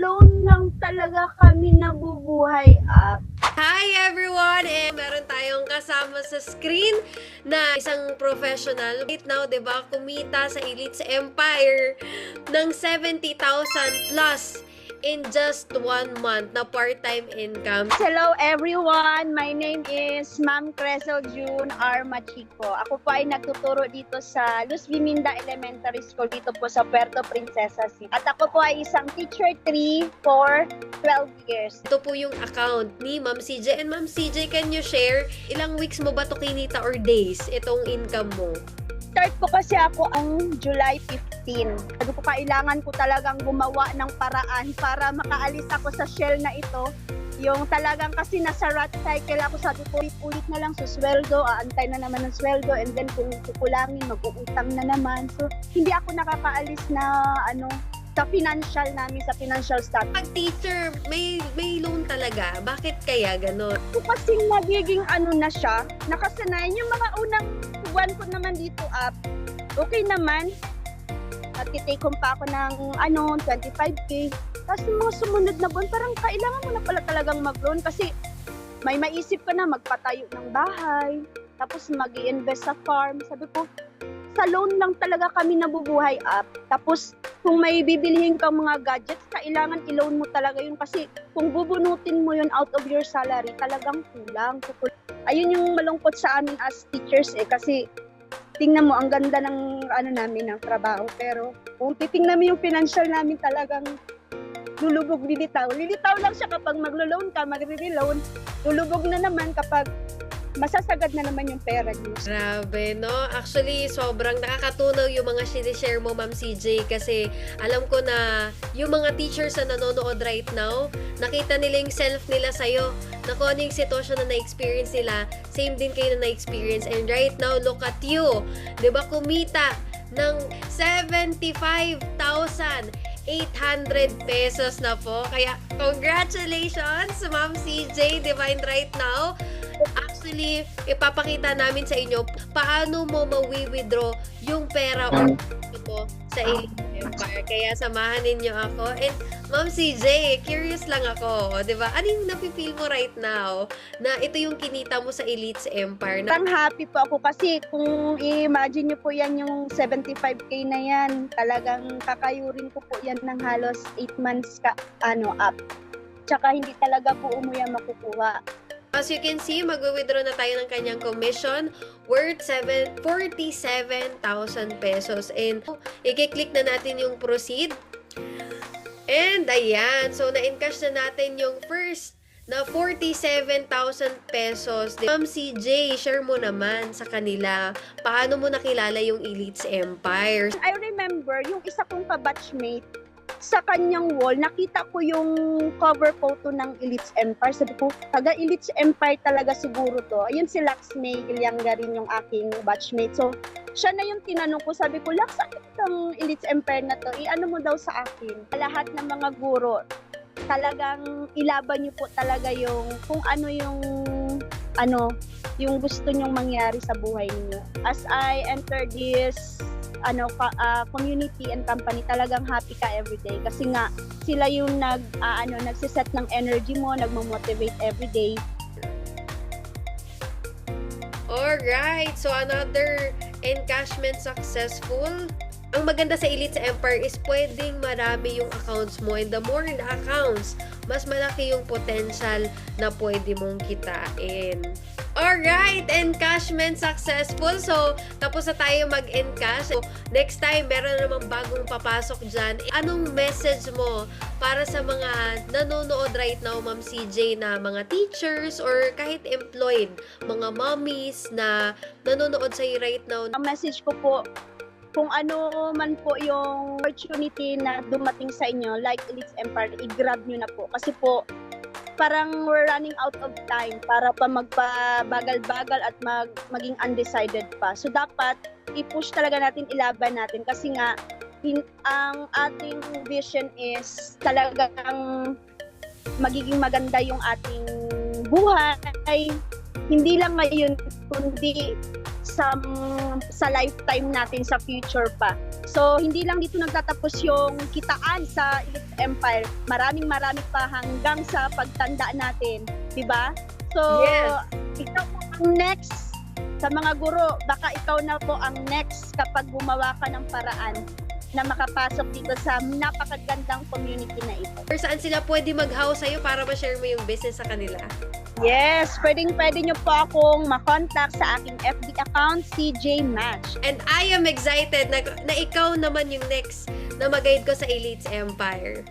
loan lang talaga kami nabubuhay up. Hi everyone! Eh, meron tayong kasama sa screen na isang professional. Right now, di ba, kumita sa Elites Empire ng 70,000 plus in just one month na part-time income. Hello everyone, my name is Ma'am Cresel June R. Machico. Ako po ay nagtuturo dito sa Luz Biminda Elementary School dito po sa Puerto Princesa City. At ako po ay isang teacher 3 for 12 years. Ito po yung account ni Ma'am CJ. And Ma'am CJ, can you share ilang weeks mo ba to kinita or days itong income mo? Start ko kasi ako ang July 15. Sabi ko kailangan ko talagang gumawa ng paraan para makaalis ako sa shell na ito. Yung talagang kasi nasa rat cycle ako, sabi ko ulit na lang sa sweldo, aantay na naman ng sweldo, and then kung kukulangin, mag-uutang na naman. So, hindi ako nakakaalis na ano, sa financial namin, sa financial status. Pag teacher, may may loan talaga. Bakit kaya ganon? ko kasi nagiging ano na siya, nakasanayan yung mga unang buwan ko naman dito up. Okay naman. At take home pa ako ng ano, 25k. Tapos mga sumunod na buwan, parang kailangan mo na pala talagang mag-loan kasi may maisip ka na magpatayo ng bahay, tapos mag invest sa farm. Sabi ko, sa loan lang talaga kami nabubuhay up. Tapos kung may bibilihin kang mga gadgets, kailangan i-loan mo talaga yun kasi kung bubunutin mo yun out of your salary, talagang kulang. Ayun yung malungkot sa amin as teachers eh kasi tingnan mo ang ganda ng ano namin ng trabaho pero kung titingnan mo yung financial namin talagang lulubog lilitaw. Lilitaw lang siya kapag maglo-loan ka, magre-loan. Lulubog na naman kapag masasagad na naman yung pera niyo. Grabe, no? Actually, sobrang nakakatunaw yung mga sinishare mo, Ma'am CJ, kasi alam ko na yung mga teachers na nanonood right now, nakita nila yung self nila sa'yo, na kung ano yung sitwasyon na na-experience nila, same din kayo na na-experience. And right now, look at you. ba kumita ng 75,800 pesos na po. Kaya, congratulations, Ma'am CJ, Divine right now. Actually, ipapakita namin sa inyo paano mo mawi-withdraw yung pera or mo sa Elite Empire. Kaya samahan ninyo ako. And Ma'am CJ, curious lang ako, 'di ba? Ano yung nafe-feel mo right now na ito yung kinita mo sa Elite Empire? Na, Parang happy po ako kasi kung i-imagine nyo po yan yung 75k na yan, talagang kakayurin ko po yan ng halos 8 months ka, ano, up. Tsaka hindi talaga po umuya makukuha. As you can see, mag-withdraw na tayo ng kanyang commission worth 7 47,000 pesos. And i-click na natin yung proceed. And ayan, so na-encash na natin yung first na 47,000 pesos. Ma'am CJ, share mo naman sa kanila paano mo nakilala yung Elites Empire. I remember yung isa kong kabatchmate, sa kanyang wall, nakita ko yung cover photo ng Elites Empire. Sabi ko, taga Elites Empire talaga siguro to. Ayun si Lax May Ilyanga rin yung aking batchmate. So, siya na yung tinanong ko. Sabi ko, Lax, ano itong Elites Empire na to? I-ano mo daw sa akin? Lahat ng mga guro, talagang ilaban niyo po talaga yung kung ano yung ano yung gusto nyong mangyari sa buhay niyo. As I enter this ano ah, community and company talagang happy ka every day kasi nga sila yung nag ah, ano nagsiset ng energy mo, nagmo-motivate every day. Alright, so another encashment successful. Ang maganda sa Elite Empire is pwedeng marami yung accounts mo and the more the accounts, mas malaki yung potential na pwede mong kitain. Alright, encashment successful. So, tapos na tayo mag-encash. So, next time, meron na namang bagong papasok dyan. Anong message mo para sa mga nanonood right now, Ma'am CJ, na mga teachers or kahit employed, mga mommies na nanonood sa'yo right now? Ang message ko po kung ano man po yung opportunity na dumating sa inyo, like Elite Empire, i-grab nyo na po. Kasi po, parang we're running out of time para pa magpabagal-bagal at mag, maging undecided pa. So, dapat i-push talaga natin, ilaban natin. Kasi nga, hin- ang ating vision is talagang magiging maganda yung ating buhay. Hindi lang ngayon, kundi sa sa lifetime natin sa future pa. So hindi lang dito nagtatapos yung kitaan sa Elite Empire. Maraming marami pa hanggang sa pagtanda natin, 'di ba? So Yes. ikaw po ang next sa mga guro, baka ikaw na po ang next kapag gumawa ka ng paraan na makapasok dito sa napakagandang community na ito. Or saan sila pwede mag-house sa'yo para ma-share mo yung business sa kanila? Yes, pwedeng pwede nyo po akong makontak sa aking FB account, CJ Match. And I am excited na, na ikaw naman yung next na mag-guide ko sa Elites Empire.